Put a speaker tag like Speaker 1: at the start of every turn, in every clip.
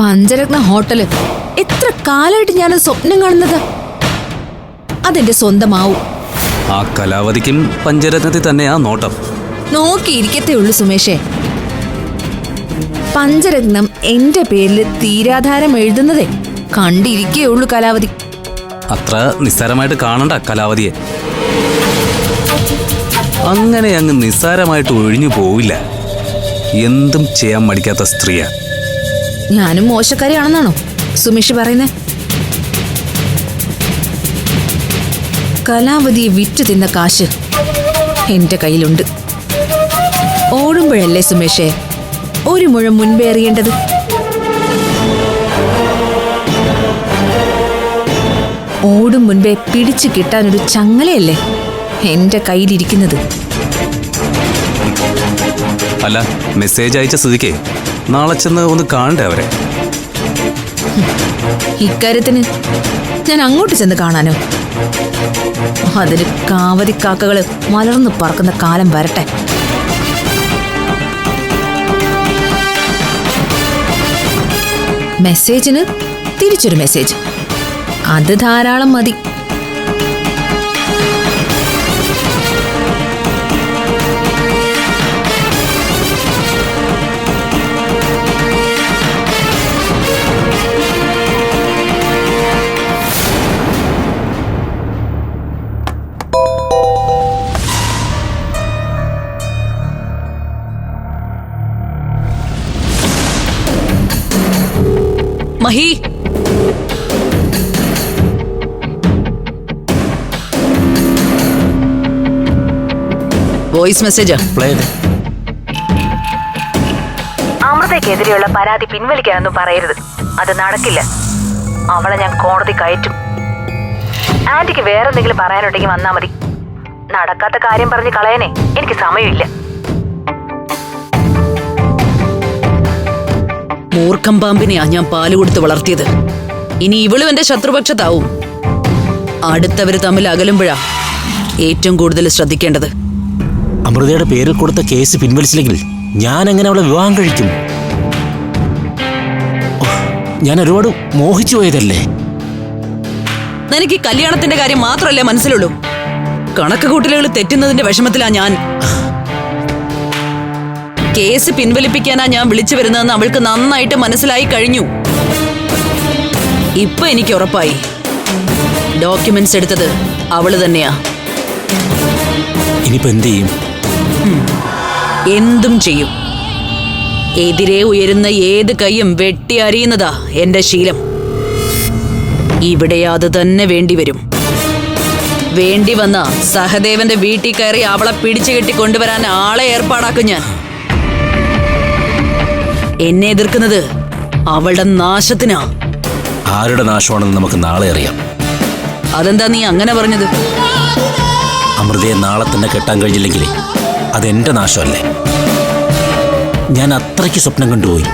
Speaker 1: പഞ്ചരത്ന hotel എത്ര കാലായിട്ട് ഞാൻ സ്വപ്നം കാണുന്നത്? അതെന്റെ സ്വന്തമാവും.
Speaker 2: ആ കലാവതിക്കും പഞ്ചരത്നത്തിൽ തന്നെയാ നോട്ടം.
Speaker 1: നോക്കിയിരിക്കത്തേ ഉള്ളൂ സുമേഷേ. പഞ്ചരത്നം എന്റെ പേരിൽ തീരാധാരം എഴുതുന്നതേ. കണ്ടിരിക്കേ ഉള്ളൂ കലാവതി
Speaker 2: അത്ര നിസ്സാരമായിട്ട് കാണണ്ട കലാവതിയെ അങ്ങനെ അങ്ങ് നിസ്സാരമായിട്ട് ഒഴിഞ്ഞു പോവില്ല. എന്തും ചെയ്യാൻ മടിക്കാത്ത സ്ത്രീയാ.
Speaker 1: ഞാനും മോശക്കാരിയാണെന്നാണോ? സുമേഷ് പറയുന്നേ. കലാവതിയെ വിറ്റു തിന്ന കാശ് എന്റെ കയ്യിലുണ്ട്. ഓടുമ്പോഴല്ലേ സുമേഷേ ഒരു മുഴം മുൻപേ അറിയേണ്ടത് ഓടും മുൻപേ പിടിച്ചു കിട്ടാനൊരു ചങ്ങലയല്ലേ എന്റെ കയ്യിലിരിക്കുന്നത്?
Speaker 2: അല്ല മെസ്സേജ് അയച്ച സ്ഥിതിക്ക് നാളെ ചെന്ന് ഒന്ന് കാണണ്ടേ അവരെ?
Speaker 1: ഇക്കാര്യത്തിന് ഞാൻ അങ്ങോട്ട് ചെന്ന് കാണാനോ? അതിന് കാക്കകൾ മലർന്നു പറക്കുന്ന കാലം വരട്ടെ. മെസ്സേജിന് തിരിച്ചൊരു മെസ്സേജ്. അത് ധാരാളം മതി.
Speaker 3: മഹി. Voice message.
Speaker 4: അമൃതയ്ക്കെതിരെയുള്ള പരാതി പിൻവലിക്കാനൊന്നും പറയരുത്. അത് നടക്കില്ല. അവളെ ഞാൻ കോടതി കയറ്റും. ആന്റിക്ക് വേറെന്തെങ്കിലും പറയാനുണ്ടെങ്കിൽ വന്നാ മതി. നടക്കാത്ത കാര്യം പറഞ്ഞ് കളയാനേ എനിക്ക് സമയമില്ല.
Speaker 3: മൂർഖം പാമ്പിനെയാ ഞാൻ പാൽ കൊടുത്ത് വളർത്തിയത്. ഇനി ഇവളും എന്റെ ശത്രുപക്ഷത്താവും. അടുത്തവര് തമ്മിൽ അകലുമ്പോഴാ ഏറ്റവും കൂടുതൽ ശ്രദ്ധിക്കേണ്ടത്.
Speaker 5: അമൃതയുടെ പേരിൽ കൊടുത്ത കേസ് പിൻവലിച്ചില്ലെങ്കിൽ ഞാൻ എങ്ങനെ അവളെ വിവാഹം കഴിക്കും? ഞാൻ ഒരുപാട് മോഹിച്ചു പോയതല്ലേ?
Speaker 3: നിനക്ക് കല്യാണത്തിന്റെ കാര്യം മാത്രമല്ലേ മനസ്സിലുള്ളൂ? കണക്ക് കൂട്ടലുകൾ തെറ്റുന്നതിന്റെ വിഷമത്തിലാ ഞാൻ. കേസ് പിൻവലിപ്പിക്കാനാ ഞാൻ വിളിച്ചു വരുന്നതെന്ന് അവൾക്ക് നന്നായിട്ട് മനസ്സിലായി കഴിഞ്ഞു. ഇപ്പൊ എനിക്ക് ഉറപ്പായി. ഡോക്യുമെന്റ്സ് എടുത്തത് അവൾ തന്നെയാ.
Speaker 5: ഇനിയിപ്പോ എന്ത് ചെയ്യും?
Speaker 3: എന്തും ചെയ്യും. എതിരെ ഉയരുന്ന ഏത് കൈയും വെട്ടി അറിയുന്നതാ എന്റെ ശീലം. ഇവിടെ അത് തന്നെ വേണ്ടിവരും വേണ്ടി വന്ന സഹദേവന്റെ വീട്ടിൽ കയറി അവളെ പിടിച്ചു കെട്ടി കൊണ്ടുവരാൻ ആളെ ഏർപ്പാടാക്കും ഞാൻ. എന്നെ എതിർക്കുന്നത് അവളുടെ നാശത്തിനാ.
Speaker 5: ആരുടെ നാശമാണെന്ന് നമുക്ക് നാളെ അറിയാം.
Speaker 3: അതെന്താ നീ അങ്ങനെ പറഞ്ഞത്?
Speaker 5: അമൃതയെ നാളെ തന്നെ കെട്ടാൻ കഴിഞ്ഞില്ലെങ്കിലേ അതെന്റെ നാശമല്ലേ? ഞാൻ അത്രയ്ക്ക് സ്വപ്നം കണ്ടുപോയി.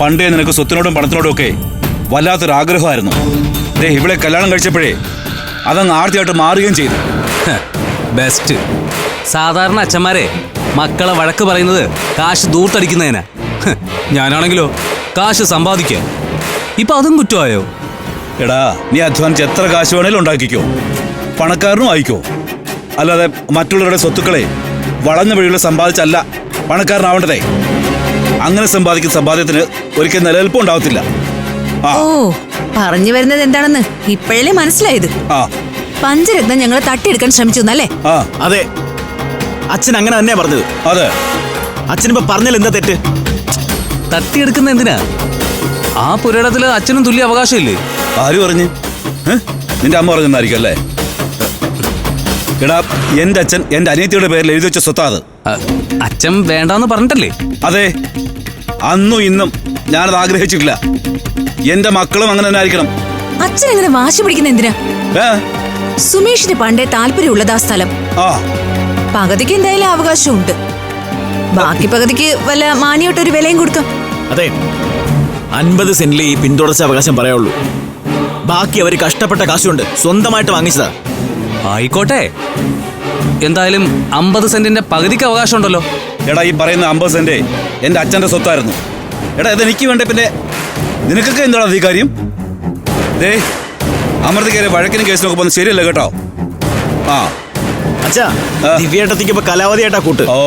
Speaker 6: പണ്ടേ നിനക്ക് സ്വത്തിനോടും പണത്തിനോടും ഒക്കെ വല്ലാത്തൊരു ആഗ്രഹമായിരുന്നു ദേ ഇവളെ കല്യാണം കഴിച്ചപ്പോഴേ അതങ്ങ് ആർത്തിയായിട്ട് മാറുകയും ചെയ്തു.
Speaker 2: ബെസ്റ്റ്. സാധാരണ അച്ഛന്മാരെ മക്കളെ വഴക്ക് പറയുന്നത് കാശ് ദൂർത്തടിക്കുന്നതിനാ. ഞാനാണെങ്കിലോ കാശ് സമ്പാദിക്കുക ഇപ്പൊ അതും കുറ്റമായോ?
Speaker 6: എടാ നീ അധ്വാനിച്ച് എത്ര കാശ് വേണേലും ഉണ്ടാക്കിക്കോ. പണക്കാരനും ആയിക്കോ. അല്ലാതെ മറ്റുള്ളവരുടെ സ്വത്തുക്കളെ വളഞ്ഞ വഴിയുള്ള സമ്പാദിച്ചല്ല പണക്കാരനാവേണ്ടതേ. അങ്ങനെ സമ്പാദിക്കുന്ന സമ്പാദ്യത്തിന് ഒരിക്കൽ നിലനിൽപ്പും ഉണ്ടാവത്തില്ല.
Speaker 1: ഓ പറഞ്ഞു വരുന്നത് എന്താണെന്ന് ഇപ്പോഴല്ലേ മനസ്സിലായത്?
Speaker 6: ആ.
Speaker 1: പഞ്ചരത്നം ഞങ്ങൾ തട്ടിയെടുക്കാൻ ശ്രമിച്ചു എന്നല്ലേ
Speaker 6: ആ.
Speaker 5: അതെ. അച്ഛൻ അങ്ങനെ തന്നെയാ പറഞ്ഞത്.
Speaker 6: അതെ.
Speaker 5: അച്ഛനിപ്പോ പറഞ്ഞാൽ എന്താ തെറ്റ്?
Speaker 2: തട്ടിയെടുക്കുന്ന എന്തിനാ? ആ പുരയിടത്തിൽ അച്ഛനും തുല്യ അവകാശമില്ലേ?
Speaker 6: ആര് പറഞ്ഞു? ഏ? നിന്റെ അമ്മ പറഞ്ഞെന്നായിരിക്കും അല്ലേ? എടാ എന്റെ അച്ഛൻ എന്റെ അനിയത്തിയുടെ പേരിൽ എഴുതി വെച്ച സ്വത്താ അത്.
Speaker 2: അ, അച്ഛൻ വേണ്ടാന്ന് പറഞ്ഞിട്ടല്ലേ?
Speaker 6: അതെ. അന്നും ഇന്നും ഞാനത് ആഗ്രഹിച്ചിട്ടില്ല. എന്റെ മക്കളും അങ്ങനെ തന്നെ ആയിരിക്കണം.
Speaker 1: അച്ഛൻ എങ്ങനെ വാശി പിടിക്കുന്ന എന്തിനാ?
Speaker 6: ഏ?
Speaker 1: സുമേഷിന് പണ്ടേ താല്പര്യമുള്ളത് ആ സ്ഥലം.
Speaker 6: ആ.
Speaker 1: പകുതിക്ക് എന്തായാലും അവകാശമുണ്ട്. ബാക്കി പകുതിക്ക് വല്ല മാനിയോട്ടൊരു വിലയും കൊടുക്കാം.
Speaker 7: അതെ. അൻപത് സെന്റിൽ ഈ പിന്തുടർച്ച അവകാശം പറയുള്ളൂ ബാക്കി അവർ കഷ്ടപ്പെട്ട കാശുണ്ട് സ്വന്തമായിട്ട് വാങ്ങിച്ചതാ.
Speaker 2: ആയിക്കോട്ടെ. എന്തായാലും അമ്പത് സെന്റിന്റെ പകുതിക്ക് അവകാശമുണ്ടല്ലോ.
Speaker 6: എടാ ഈ പറയുന്ന അമ്പത് സെന്റ് എന്റെ അച്ഛന്റെ സ്വത്തായിരുന്നു. എടാ ഇത് എനിക്ക് വേണ്ട പിന്നെ? നിനക്കൊക്കെ എന്താണ് ഈ കാര്യം? ദേ അമൃത കയറി വഴക്കിനും കേസിനൊക്കെ പോകുന്നത് ശരിയല്ല കേട്ടോ? ആ.
Speaker 7: അച്ഛാ. ദിവ്യേട്ടത്തിക്ക് ഇപ്പൊ കൂട്ട്.
Speaker 6: ഓ.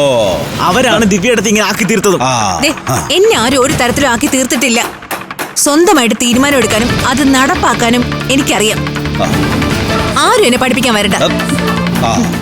Speaker 7: അവരാണ് ദിവ്യേട്ടത്തി ഇങ്ങനെ ആക്കി തീർത്തതും.
Speaker 6: ആ
Speaker 1: ദേ, എന്നെ ആരും ഒരു തരത്തിലും ആക്കി തീർത്തിട്ടില്ല. സ്വന്തമായിട്ട് തീരുമാനം എടുക്കാനും അത് നടപ്പാക്കാനും എനിക്കറിയാം.
Speaker 6: ആ.
Speaker 1: ആരും എന്നെ പഠിപ്പിക്കാൻ വരണ്ട.
Speaker 6: ആ.